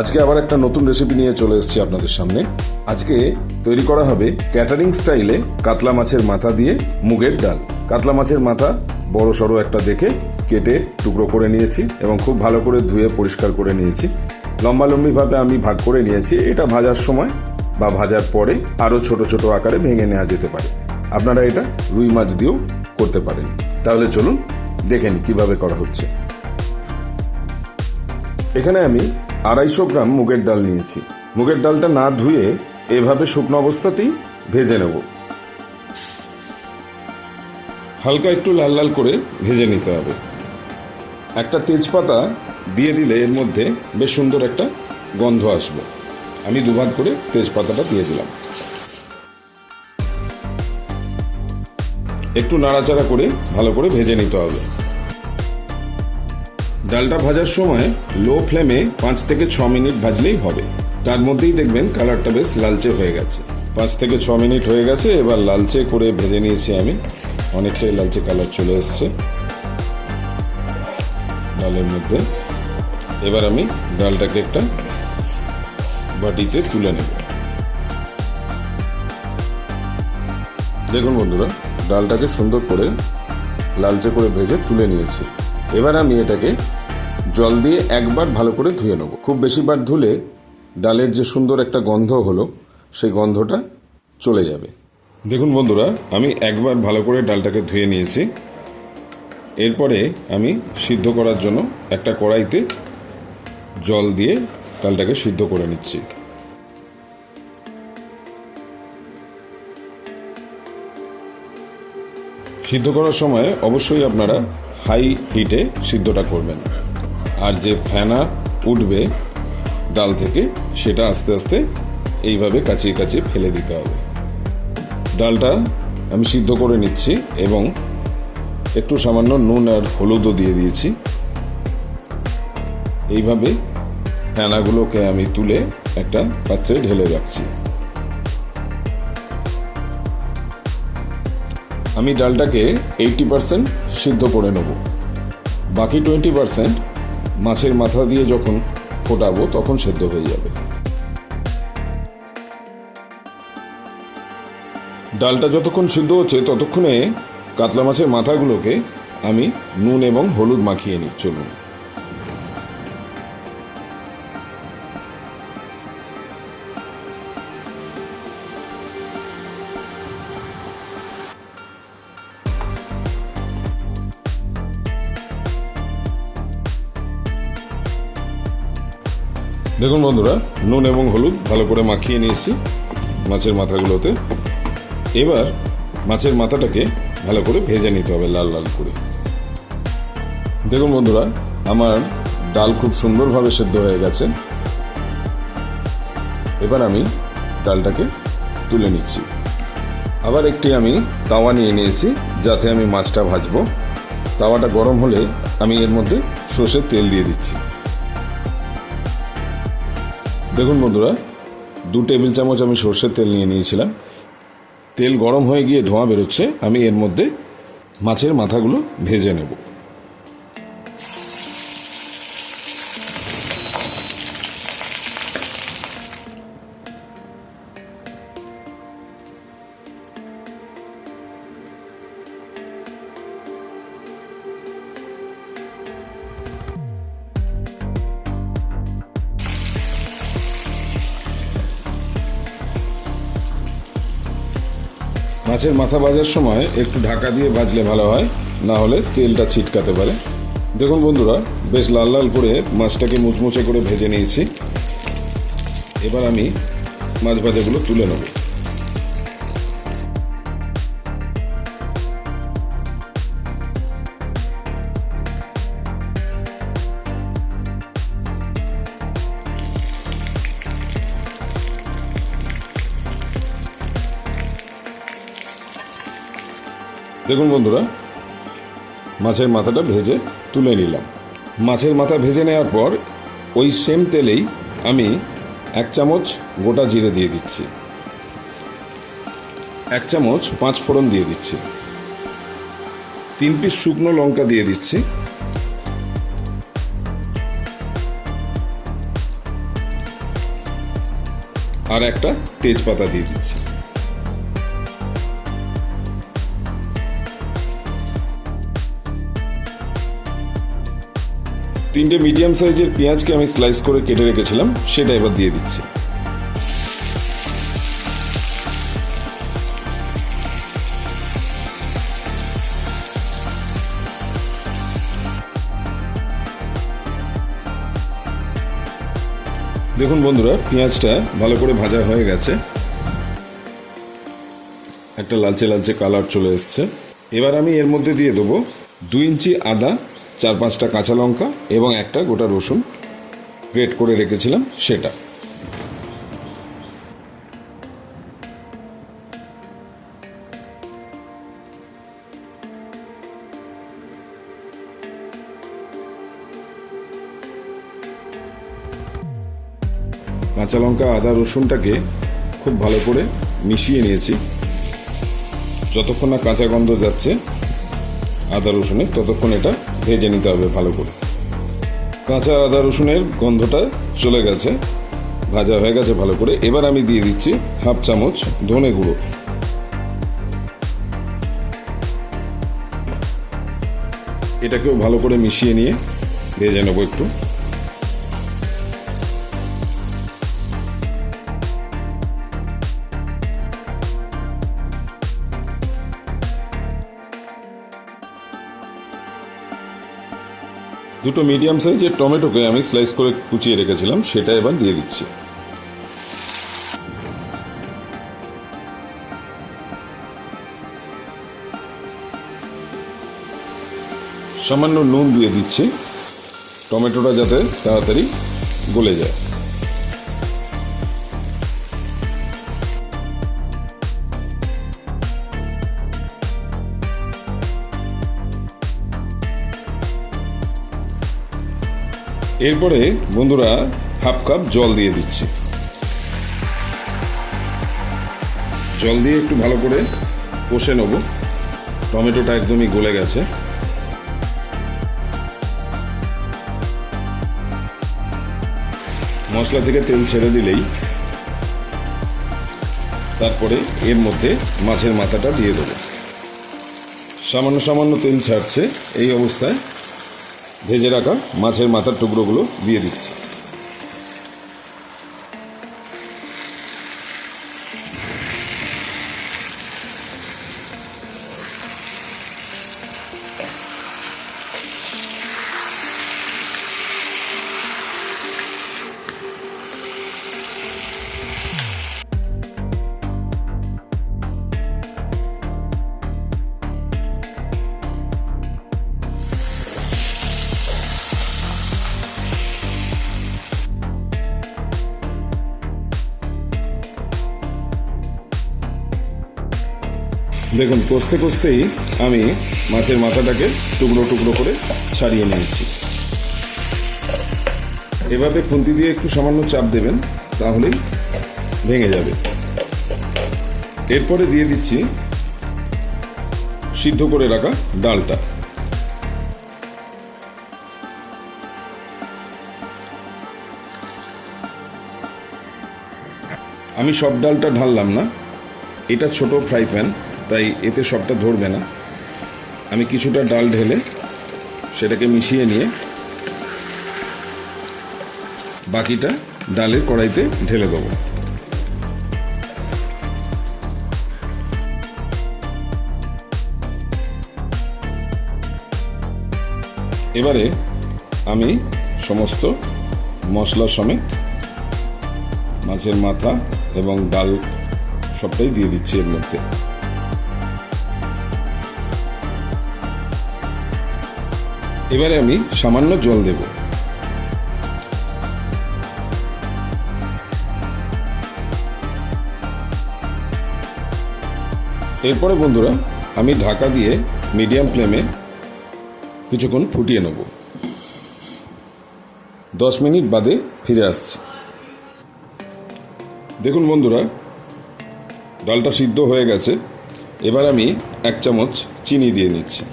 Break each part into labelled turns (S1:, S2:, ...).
S1: আজকে আবার একটা নতুন রেসিপি নিয়ে চলে এসেছি আপনাদের সামনে। আজকে তৈরি করা হবে ক্যাটারিং স্টাইলে কাতলা মাছের মাথা দিয়ে মুগের ডাল। কাতলা মাছের মাথা বড় সড়ো একটা দেখে কেটে টুকরো করে নিয়েছি এবং খুব ভালো করে ধুয়ে পরিষ্কার করে নিয়েছি। লম্বালম্বিভাবে আমি ভাগ করে নিয়েছি। এটা ভাজার সময় বা ভাজার পরে আরও ছোট ছোট আকারে ভেঙে নেওয়া যেতে পারে। আপনারা এটা রুই মাছ দিয়েও করতে পারেন। তাহলে চলুন দেখে নিই কীভাবে করা হচ্ছে। এখানে আমি আড়াইশো গ্রাম মুগের ডাল নিয়েছি। মুগের ডালটা না ধুয়ে এভাবে শুকনো অবস্থাতেই ভেজে নেব। হালকা একটু লাল লাল করে ভেজে নিতে হবে। একটা তেজপাতা দিয়ে দিলে এর মধ্যে বেশ সুন্দর একটা গন্ধ আসবে। আমি দুভাগ করে তেজপাতাটা দিয়ে দিলাম। একটু নাড়াচাড়া করে ভালো করে ভেজে নিতে হবে। ডালটা ভাজার সময় লো ফ্লেমে পাঁচ থেকে ছ মিনিট ভাজলেই হবে। তার মধ্যেই দেখবেন কালারটা বেশ লালচে হয়ে গেছে। পাঁচ থেকে ছ মিনিট হয়ে গেছে, এবার লালচে করে ভেজে নিয়েছি আমি। অনেকটাই লালচে কালার চলে এসছে। ডালের মধ্যে। এবার আমি ডালটাকে একটা বাটিতে তুলে নেব। দেখুন বন্ধুরা, ডালটাকে সুন্দর করে লালচে করে ভেজে তুলে নিয়েছি। এবার আমি এটাকে জল দিয়ে একবার ভালো করে ধুয়ে নেব। খুব বেশিবার ধুলে ডালের যে সুন্দর একটা গন্ধ হলো, সেই গন্ধটা চলে যাবে। দেখুন বন্ধুরা, আমি একবার ভালো করে ডালটাকে ধুয়ে নিয়েছি। এরপরে আমি সিদ্ধ করার জন্য একটা কড়াইতে জল দিয়ে ডালটাকে সিদ্ধ করে নিচ্ছি। সিদ্ধ করার সময় অবশ্যই আপনারা হাই হিটে সিদ্ধটা করবেন। আর যে ফেনা উঠবে ডাল থেকে, সেটা আস্তে আস্তে এইভাবে কাচিয়ে কাচিয়ে ফেলে দিতে হবে। ডালটা আমি সিদ্ধ করে নিচ্ছি এবং একটু সামান্য নুন আর হলুদও দিয়ে দিয়েছি। এইভাবে ফেনাগুলোকে আমি তুলে একটা পাত্রে ঢেলে রাখছি। আমি ডালটাকে এইটি পারসেন্ট সিদ্ধ করে নেব। বাকি টোয়েন্টি পারসেন্ট মাছের মাথা দিয়ে যখন ফোটাবো, তখন সেদ্ধ হয়ে যাবে। ডালটা যতক্ষণ সিদ্ধ হচ্ছে, ততক্ষণে কাতলা মাছের মাথাগুলোকে আমি নুন এবং হলুদ মাখিয়ে নিই। চলুন। দেখুন বন্ধুরা, নুন এবং হলুদ ভালো করে মাখিয়ে নিয়েছি মাছের মাথাগুলোতে। এবার মাছের মাথাটাকে ভালো করে ভেজে নিতে হবে লাল লাল করে। দেখুন বন্ধুরা, আমার ডাল খুব সুন্দরভাবে সেদ্ধ হয়ে গেছে। এবার আমি ডালটাকে তুলে নিচ্ছি। আবার একটি আমি তাওয়া নিয়ে নিয়েছি, যাতে আমি মাছটা ভাজবো। তাওয়াটা গরম হলে আমি এর মধ্যে সর্ষের তেল দিয়ে দিচ্ছি। দেখুন বন্ধুরা, দু টেবিল চামচ আমি সর্ষের তেল নিয়ে নিয়েছিলাম। তেল গরম হয়ে গিয়ে ধোঁয়া বেরোচ্ছে, আমি এর মধ্যে মাছের মাথাগুলো ভেজে নেব। মাছের মাথা বাজার সময় একটু ঢাকা দিয়ে ভাজলে ভালো হয়, না হলে তেলটা ছিটকাতে পারে। দেখুন বন্ধুরা, বেশ লাল লাল করে মাছটাকে মুচমুচে করে ভেজে নিয়েছি। এবার আমি মাছ ভাজাগুলো তুলে নেব। দেখুন বন্ধুরা, মাছের মাথাটা ভেজে তুলে নিলাম। মাছের মাথা ভেজে নেওয়ার পর ওই সেম তেলেই আমি এক চামচ গোটা জিরে দিয়ে দিচ্ছি। এক চামচ পাঁচ ফোড়ন দিয়ে দিচ্ছি। তিন পিস শুকনো লঙ্কা দিয়ে দিচ্ছি। আর একটা তেজপাতা দিয়ে দিচ্ছি। তিনটে মিডিয়াম সাইজের পেঁয়াজকে আমি স্লাইস করে কেটে রেখেছিলাম, সেটা এবার দিয়ে দিচ্ছি। দেখুন বন্ধুরা, পেঁয়াজটা ভালো করে ভাজা হয়ে গেছে। একটা লালচে লালচে কালার চলে এসছে। এবার আমি এর মধ্যে দিয়ে দেবো দুই ইঞ্চি আদা চার পাঁচটা কাঁচা লঙ্কা এবং একটা গোটা রসুন গ্রেট করে রেখেছিলাম সেটা। কাঁচা লঙ্কা, আদা, রসুনটাকে খুব ভালো করে মিশিয়ে নিয়েছি। যতক্ষণ না কাঁচা গন্ধ যাচ্ছে আদা রসুনে ততক্ষণ এটা ভেজে নিতে হবে ভালো করে। কাঁচা আদা রসুনের গন্ধটা চলে গেছে, ভাজা হয়ে গেছে ভালো করে। এবার আমি দিয়ে দিচ্ছি হাফ চামচ ধনে গুঁড়ো। এটাকেও ভালো করে মিশিয়ে নিয়ে ভেজে নেব একটু। দুটো মিডিয়াম সাইজের টমেটোকে আমি স্লাইস করে কুচিয়ে রেখেছিলাম, সেটা এবার দিয়ে দিচ্ছি। সামান্য নুন দিয়ে দিচ্ছি। টমেটোটা যাতে তাড়াতাড়ি গলে যায়। এরপরে বন্ধুরা হাফ কাপ জল দিয়ে দিচ্ছি। জল দিয়ে একটু ভালো করে কষে নেব। টমেটোটা একদমই গলে গেছে। মশলা থেকে তেল ছেড়ে দিলেই তারপরে এর মধ্যে মাছের মাথাটা দিয়ে দেবো। সামান্য সামান্য তেল ছাড়ছে, এই অবস্থায় ভেজে রাখা মাছের মাথার টুকরোগুলো দিয়ে দিচ্ছি। দেখুন, কষতে কষতেই আমি মাছের মাথাটাকে টুকরো টুকরো করে ছাড়িয়ে নিয়েছি। এভাবে খুন্তি দিয়ে একটু সামান্য চাপ দেবেন, তাহলেই ভেঙে যাবে। এরপরে দিয়ে দিচ্ছি সিদ্ধ করে রাখা ডালটা। আমি সব ডালটা ঢাললাম না, এটা ছোট ফ্রাই প্যান। তাই এতে সবটা ধরবে না। আমি কিছুটা ডাল ঢেলে সেটাকে মিশিয়ে নিয়ে বাকিটা ডালের কড়াইতে ঢেলে দেবো। এবারে আমি সমস্ত মশলা সমেত মাছের মাথা এবং ডাল সবটাই দিয়ে দিচ্ছি এর মধ্যে। এবারে আমি সামান্য জল দেব। এরপরে বন্ধুরা, আমি ঢাকা দিয়ে মিডিয়াম ফ্লেমে কিছুক্ষণ ফুটিয়ে নেব। দশ মিনিট বাদে ফিরে আসছি। দেখুন বন্ধুরা, ডালটা সিদ্ধ হয়ে গেছে। এবার আমি এক চামচ চিনি দিয়ে নিচ্ছি।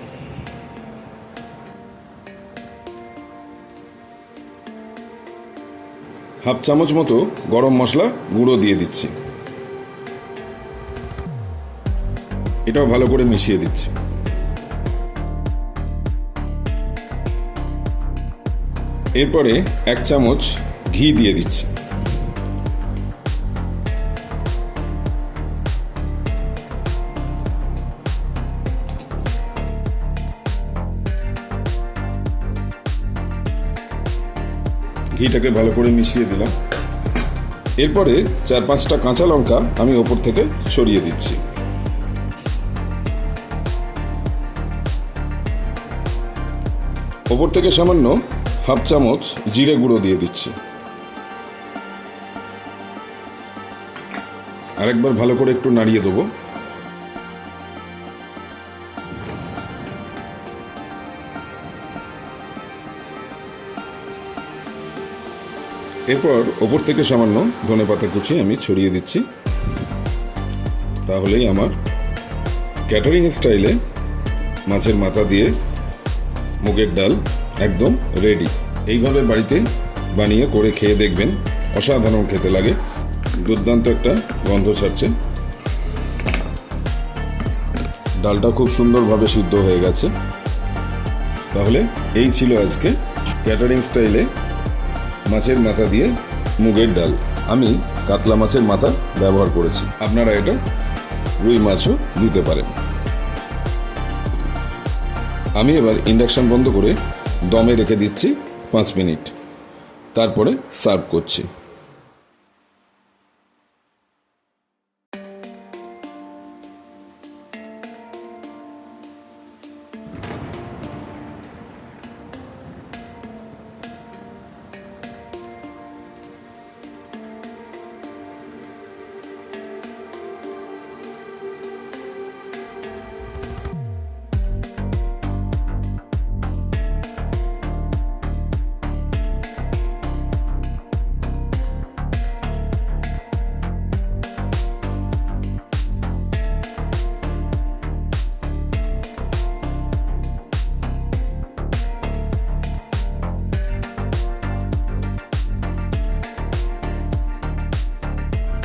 S1: হাফ চামচ মতো গরম মশলা গুঁড়ো দিয়ে দিচ্ছি। এটাও ভালো করে মিশিয়ে দিচ্ছি। এরপরে এক চামচ ঘি দিয়ে দিচ্ছি। ঘিটাকে ভালো করে মিশিয়ে দিলাম। এরপরে চার পাঁচটা কাঁচা লঙ্কা আমি ওপর থেকে ছড়িয়ে দিচ্ছি। ওপর থেকে সামান্য হাফ চামচ জিরে গুঁড়ো দিয়ে দিচ্ছি। আরেকবার ভালো করে একটু নাড়িয়ে দেবো। এরপর ওপর থেকে সামান্য ধনে পাতা কুচি আমি ছড়িয়ে দিচ্ছি। তাহলেই আমার ক্যাটারিং স্টাইলে মাছের মাথা দিয়ে মুগের ডাল একদম রেডি এইভাবে বাড়িতে বানিয়ে করে খেয়ে দেখবেন, অসাধারণ খেতে লাগে, দুর্দান্ত একটা গন্ধ ছাড়ছে। ডালটা খুব সুন্দরভাবে সিদ্ধ হয়ে গেছে। তাহলে এই ছিল আজকে ক্যাটারিং স্টাইলে মাছের মাথা দিয়ে মুগের ডাল। আমি কাতলা মাছের মাথা ব্যবহার করেছি। আপনারা এটা রুই মাছও দিতে পারেন। আমি এবার ইন্ডাকশান বন্ধ করে দমে রেখে দিচ্ছি পাঁচ মিনিট। তারপরে সার্ভ করছি।